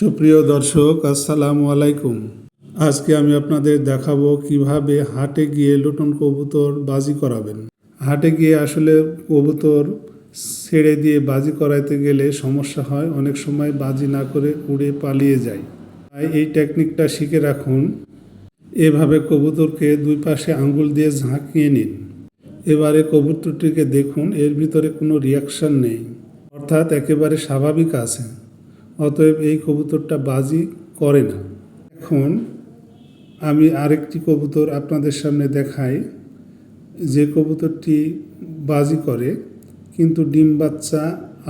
সুপ্রিয় দর্শক, আসসালামু আলাইকুম। আজকে আমি আপনাদের দেখাবো কীভাবে হাটে গিয়ে লুটন কবুতর বাজি করাবেন। হাটে গিয়ে আসলে কবুতর ছেড়ে দিয়ে বাজি করাইতে গেলে সমস্যা হয়, অনেক সময় বাজি না করে উড়ে পালিয়ে যায়। তাই এই টেকনিকটা শিখে রাখুন। এভাবে কবুতরকে দুই পাশে আঙ্গুল দিয়ে ঝাঁকিয়ে নিন। এবারে কবুতরটিকে দেখুন, এর ভিতরে কোনো রিয়াকশন নেই। অর্থাৎ একেবারে স্বাভাবিক আছে। অতএব এই কবুতরটা বাজি করে না। এখন আমি আরেকটি কবুতর আপনাদের সামনে দেখাই। যে কবুতরটি বাজি করে, কিন্তু ডিম বাচ্চা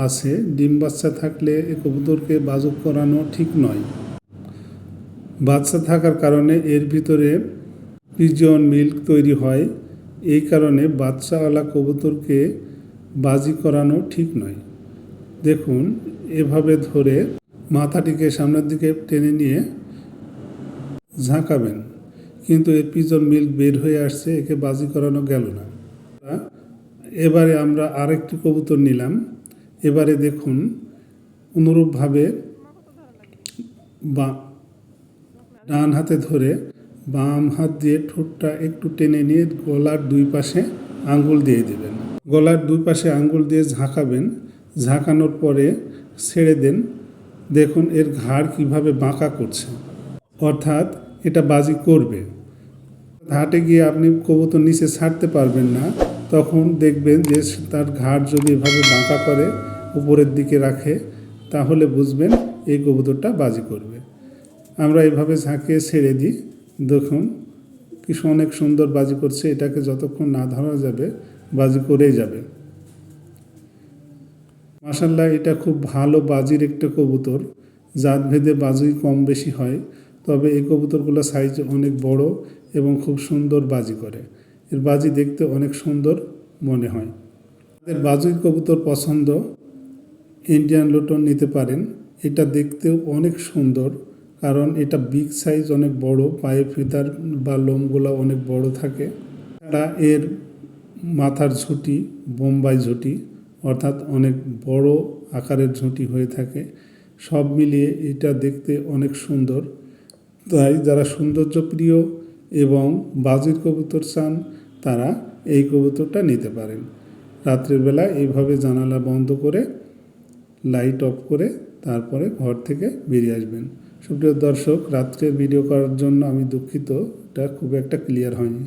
আছে। ডিম বাচ্চা থাকলে এই কবুতরকে বাজক করানো ঠিক নয়। বাচ্চা থাকার কারণে এর ভিতরে পিজন মিল্ক তৈরি হয়। এই কারণে বাচ্চাওয়ালা কবুতরকে বাজি করানো ঠিক নয়। দেখুন, এভাবে ধরে মাথাটিকে সামনের দিকে টেনে নিয়ে ঝাঁকাবেন। কিন্তু এর পিজন মিল্ক বের হয়ে আসছে, একে বাজি করানো গেল না। এবারে আমরা আরেকটি কবুতর নিলাম। এবারে দেখুন, অনুরূপভাবে বা ডান হাতে ধরে বাম হাত দিয়ে ঠোঁটটা একটু টেনে নিয়ে গলার দুই পাশে আঙ্গুল দিয়ে দেবেন। গলার দুই পাশে আঙ্গুল দিয়ে ঝাঁকাবেন। ঝাঁকানোর পরে ছেড়ে দেন। দেখুন এর ঘাড় কীভাবে বাঁকা করছে। অর্থাৎ এটা বাজি করবে। ঘাটে গিয়ে আপনি কবুতর নিচে ছাড়তে পারবেন না, তখন দেখবেন যে তার ঘাড় যদি এভাবে বাঁকা করে উপরের দিকে রাখে, তাহলে বুঝবেন এই কবুতরটা বাজি করবে। আমরা এভাবে ঝাঁকিয়ে ছেড়ে দিই। দেখুন কি অনেক সুন্দর বাজি করছে, এটাকে যতক্ষণ না ধরা যাবে, বাজি করেই যাবে। মাসাল্লাহ এটা খুব ভালো বাজির একটা কবুতর। জাত ভেদে বাজি কম বেশি হয়, তবে এই কবুতরগুলো সাইজ অনেক বড় এবং খুব সুন্দর বাজি করে। এর বাজি দেখতে অনেক সুন্দর মনে হয়। তাদের বাজির কবুতর পছন্দ ইন্ডিয়ান লুটন নিতে পারেন। এটা দেখতেও অনেক সুন্দর, কারণ এটা বিগ সাইজ অনেক বড়, পায়ে ফিতার বা লোমগুলো অনেক বড় থাকে। এর মাথার ঝুঁটি, বোম্বাই ঝুঁটি অর্থাৎ অনেক বড় আকারের ঝুঁটি হয়ে থাকে। সব মিলিয়ে এটা দেখতে অনেক সুন্দর। তাই যারা সৌন্দর্য প্রিয় এবং বাজির কবুতর চান, তারা এই কবুতরটা নিতে পারেন। রাত্রের বেলা এইভাবে জানালা বন্ধ করে, লাইট অফ করে তারপরে ঘর থেকে বেরিয়ে আসবেন। সুপ্রিয় দর্শক রাত্রে ভিডিও করার জন্য আমি দুঃখিত, এটা খুব একটা ক্লিয়ার হয়নি।